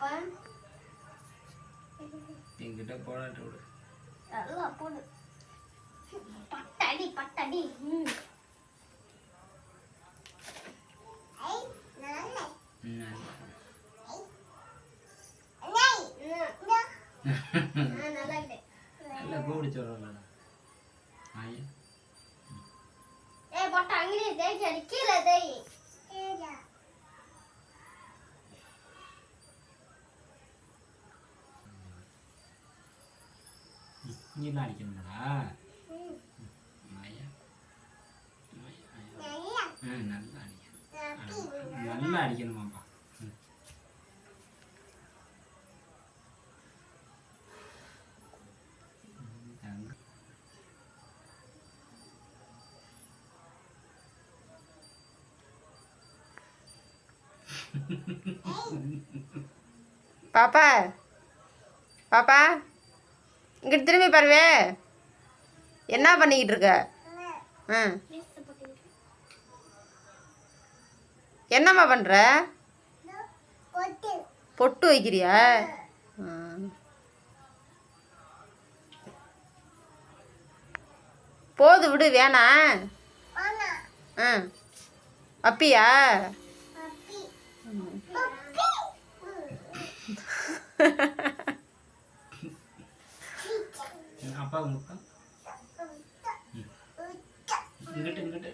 பாப்பா என்கிட்ட போடாட்டு விடு. நல்லா போடு பட்டடி பட்டடி ம் நல்லா ஐயா பட்ட அங்கேயே தேய்ச்சி அடி கீழே தேய். இங்கெல்லாம் அடிக்கணுமாடா ஐயா ஐயா, ஐயா. ஆ நல்லா அடிக்கணும் நல்லா அடிக்கணுமாப்பா ம். ம், தங்க. பாப்பா பாப்பா இங்கிட்டு திரும்பி பாருவே. என்ன பண்ணிக்கிட்டு இருக்க? ம் என்னம்மா பண்ணுற பொட்டு வைக்கிறியா. போது விடு வேணாம் ம் அப்பியா அப்பா முக்கா இங்கிட்டு இங்கிட்டு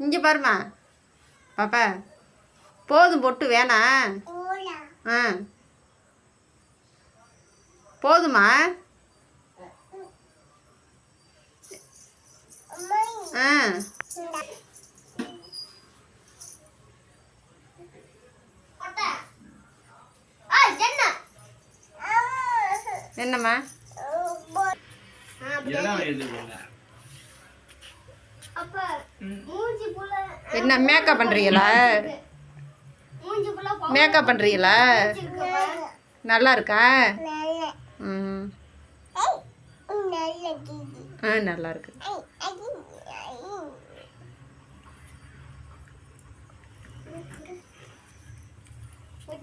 இங்கே பாருமா. பாப்பா. போதும் பொட்டு வேணாம் ஆ. போதுமா? ஆ. என்னம்மா? எல்லாம் எழுதுங்க அப்ப மூஞ்சி புள்ள என்ன மேக்கப் புள்ள மேக்கப் பண்ணுறீங்களா வச்சிருக்கப்பா நல்லா இருக்கா? ம். ஆ நல்லா இருக்கு.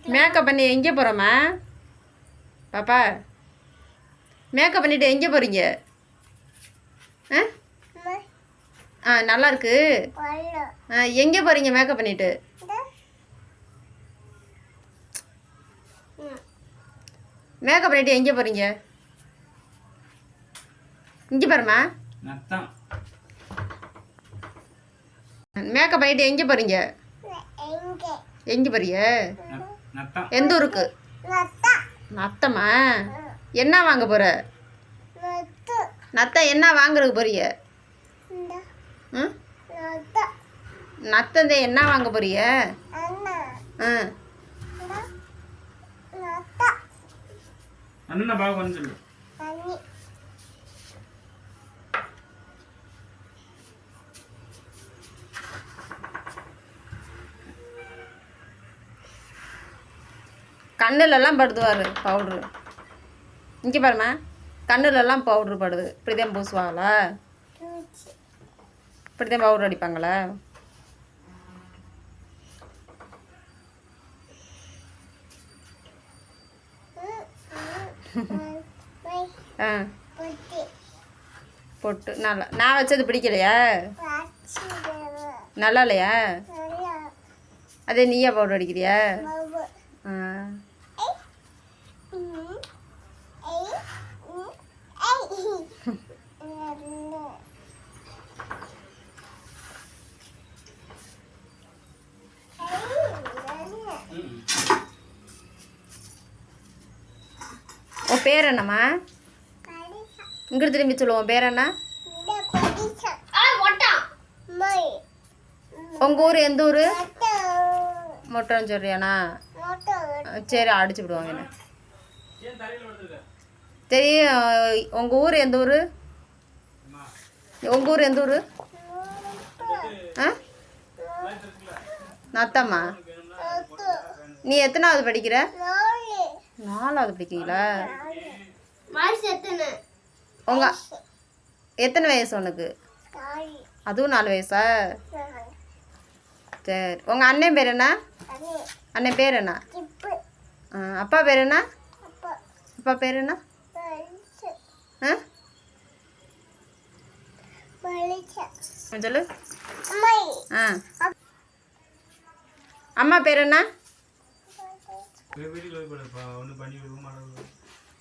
மேக்கப் பண்ணி எங்கே போகிறோம்மா பாப்பா. மேக்கப் பண்ணிட்டு எங்கே போகிறீங்க ஆ? ஆ நல்லா இருக்கு. ஆ எங்கே போகிறீங்க மேக்கப் பண்ணிட்டு? மேக்கப் பண்ணிட்டு எங்கே போகிறீங்க இங்கே நத்தம். மேக்கப் பண்ணிட்டு எங்கே போகிறீங்க எங்கே நத்தம். எந்த ஊருக்கு? நத்தம்மா என்ன வாங்க போகிற நத்தை. என்ன வாங்குறதுக்கு போறீங்க? ம் நத்தந்தை என்ன வாங்க போறீங்க? ஆ. அண்ணனை பார்க்க வந்து சொல்லு கண்ணுலலாம் படுதுவார் பவுட்ரு இங்கே பாரும்மா. கண்ணுலலாம் பவுட்ரு படுது. இப்படி தான் பூசுவாங்களா? இப்படி தான் பவுட்ரு அடிப்பாங்களா? ஆ. பொட்டு. நல்லா. நான் வச்சது பிடிக்கலையா? நல்லா. இல்லையா அதே நீயா பவுடர் அடிக்கிறியா ஆ ம். உன் பேர் என்னம்மா? இங்கிட்டு திரும்பி சொல்லுவோம் பேர் என்ன? உங்கள் ஊர் எந்த ஊர்? மொட்டம் சொல்றியாண்ணா சரி அடிச்சு விடுவாங்க என்ன? தெரியும் உங்கள் ஊர் எந்த ஊர்? உங்கள் ஊர் எந்த ஊர்? ஆ? நத்தம்மா? நீ எத்தனாவது படிக்கிற? நாலாவது படிக்கிறீங்களா? உங்க எத்தனை வயசு உனக்கு? அதுவும் நாலு வயசா? சரி. உங்கள் அண்ணன் பேர் என்ன? அண்ணன் பேர் என்ன? அப்பா பேர் என்ன? அப்பா. பேர் என்ன? சொல்லு. ஆ. அம்மா பேர் என்ன?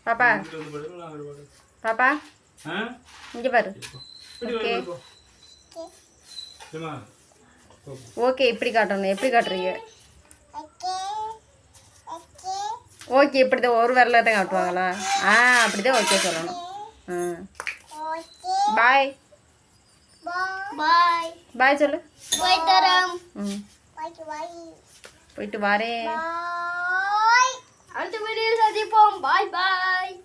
பாப்பா. பாப்பா. இங்கே பாரு. போ ஓகே இப்படி காட்டணும். எப்படி காட்டுறீங்க? ஓகே இப்படி தான் ஒரு விரல தான் காட்டுவாங்களா? ஆ அப்படி தான் ஓகே சொல்லணும் ஆ பாய் பாய் பாய் சொல்லு. ம். போயிட்டு வரேன். and the video is ready for bye bye